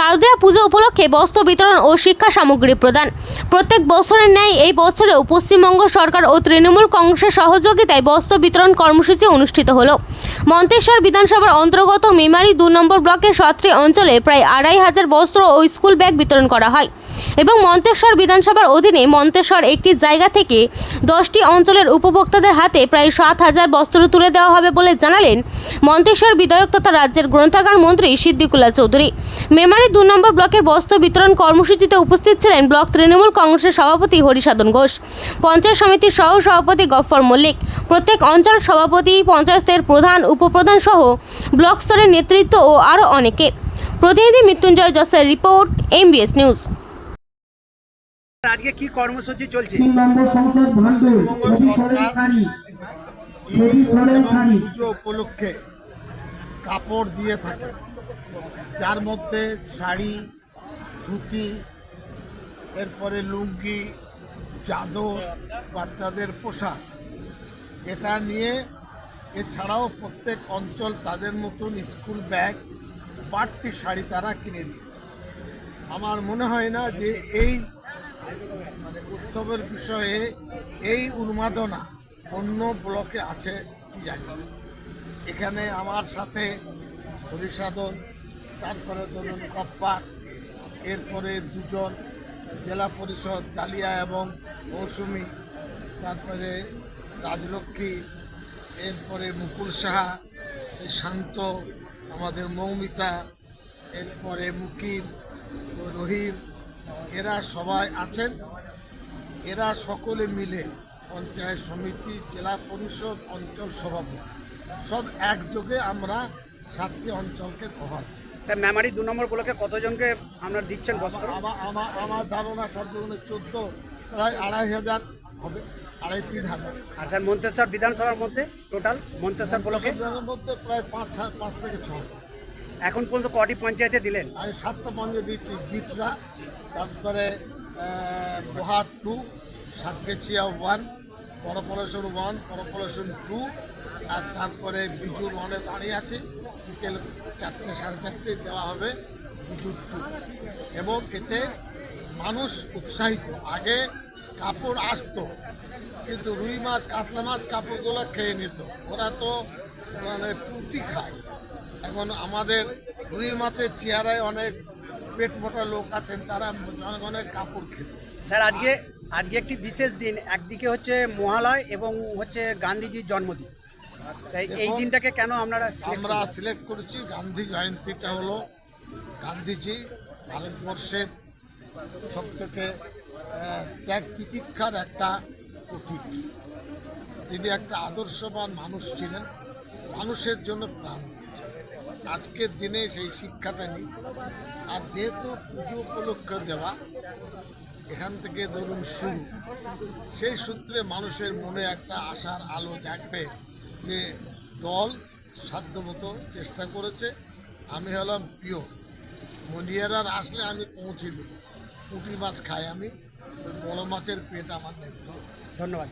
শারদীয়া পুজো উপলক্ষে বস্ত্র বিতরণ ও শিক্ষা সামগ্রী প্রদান। প্রত্যেক বছরের ন্যায় এই বছরেও পশ্চিমবঙ্গ সরকার ও তৃণমূল কংগ্রেসের সহযোগিতায় বস্ত্র বিতরণ কর্মসূচি অনুষ্ঠিত হল। মন্তেশ্বর বিধানসভার অন্তর্গত মেমারি দু নম্বর ব্লকের সাতটি অঞ্চলে প্রায় আড়াই হাজার বস্ত্র ও স্কুল ব্যাগ বিতরণ করা হয় এবং মন্তেশ্বর বিধানসভার অধীনে মন্তেশ্বর একটি জায়গা থেকে দশটি অঞ্চলের উপভোক্তাদের হাতে প্রায় সাত হাজার বস্ত্র তুলে দেওয়া হবে বলে জানালেন মন্তেশ্বর বিধায়ক তথা রাজ্যের গ্রন্থাগার মন্ত্রী সিদ্দিকুল্লাহ চৌধুরী। মেমারি দু নম্বর ব্লকের বস্ত্র বিতরণ কর্মসূচিতে উপস্থিত ছিলেন ব্লক তৃণমূল কংগ্রেসের সভাপতি হরিসাধন ঘোষ পঞ্চায়েত সমিতির সহ সভাপতি গফর মল্লিক প্রত্যেক অঞ্চল সভাপতি পঞ্চায়েতের প্রধান উপপ্রধান সহ ব্লক স্তরের নেতৃত্ব ও আরও অনেকে। প্রতিনিধি মৃত্যুঞ্জয় জসের রিপোর্ট এমবিএস নিউজ আজকে কি কর্মসূচি চলছে? উপলক্ষে কাপড় দিয়ে থাকে। যার মধ্যে শাড়ি, ধুতি, এরপরে লুঙ্গি, চাদর, বাচ্চাদের পোশাক। এটা নিয়ে এছাড়াও প্রত্যেক অঞ্চল তাদের মতন স্কুল ব্যাগ, বাড়তি শাড়ি তারা কিনে দিয়েছে। আমার মনে হয় না যে এই মানে উৎসবের বিষয়ে এই উন্মাদনা অন্য ব্লকে আছে, কি জানি। এখানে আমার সাথে হরিসাধন তারপরে ধরুন কপ্পার। এরপরে দুজন জেলা পরিষদ ডালিয়া এবং মৌসুমি, তারপরে রাজলক্ষ্মী, এরপরে মুকুল সাহা, শান্ত, আমাদের মৌমিতা, এরপরে মুকিম রহিম। এরা সবাই আছেন। এরা সকলে মিলে পঞ্চায়েত সমিতি, জেলা পরিষদ, অঞ্চল সভাপতি। সব একযোগে আমরা সাতটি অঞ্চলকে কভার। স্যার মেমারি দু নম্বর ব্লকে কতজনকে আপনারা দিচ্ছেন বস্ত্র? আমার আমার ধারণা সাত দুগুণে চোদ্দ প্রায় আড়াই হাজার হবে আড়াই তিন হাজার। আর স্যার মন্তেশ্বর বিধানসভার মধ্যে টোটাল মন্তেশ্বর ব্লকে মধ্যে প্রায় পাঁচ পাঁচ থেকে ছ। এখন পর্যন্ত কটি পঞ্চায়েতে দিলেন? আমি সাতটা পঞ্জে দিচ্ছি বিটরা তারপরে বহার two Satgachhia one corporation one, corporation two, আর তারপরে বিজুর ওয়ানে দাঁড়িয়ে আছে। বিকেল চারটে, সাড়ে চারটে দেওয়া হবে বিজুর টু। এবং এতে মানুষ উৎসাহিত। আগে কাপড় আসতো, কিন্তু রুই মাছ, কাতলা মাছ কাপড়গুলো খেয়ে নিত। ওরা তো মানে পুটি খায়। এখন আমাদের রুই মাছের চেহারায় অনেক পেট মোটা লোক আছেন, তারা জনগণের কাপড় খেত। স্যার, আজকে আজকে একটি বিশেষ দিন একদিকে হচ্ছে মহালয় এবং হচ্ছে গান্ধীজির জন্মদিন। তাই এই দিনটাকে কেন আপনারা আমরা? সিলেক্ট করেছি গান্ধী জয়ন্তীটা হলো গান্ধীজি ভারতবর্ষের সব থেকে ত্যাগ তিতিক্ষার একটা প্রতীক। তিনি একটা আদর্শবান মানুষ ছিলেন মানুষের জন্য প্রাণ দিয়েছেন। আজকের দিনে সেই শিক্ষাটা নিই। আর যেহেতু পুজো উপলক্ষে দেওয়া এখান থেকে ধরুন শুরু। সেই সূত্রে মানুষের মনে একটা আশার আলো জাগবে যে দল সাধ্যমতো চেষ্টা করেছে। আমি হলাম প্রিয় মনিয়ারার আসলে আমি পৌঁছে দেব। পুঁটি মাছ খাই আমি। বড় মাছের পেট আমার দেখতে ধন্যবাদ।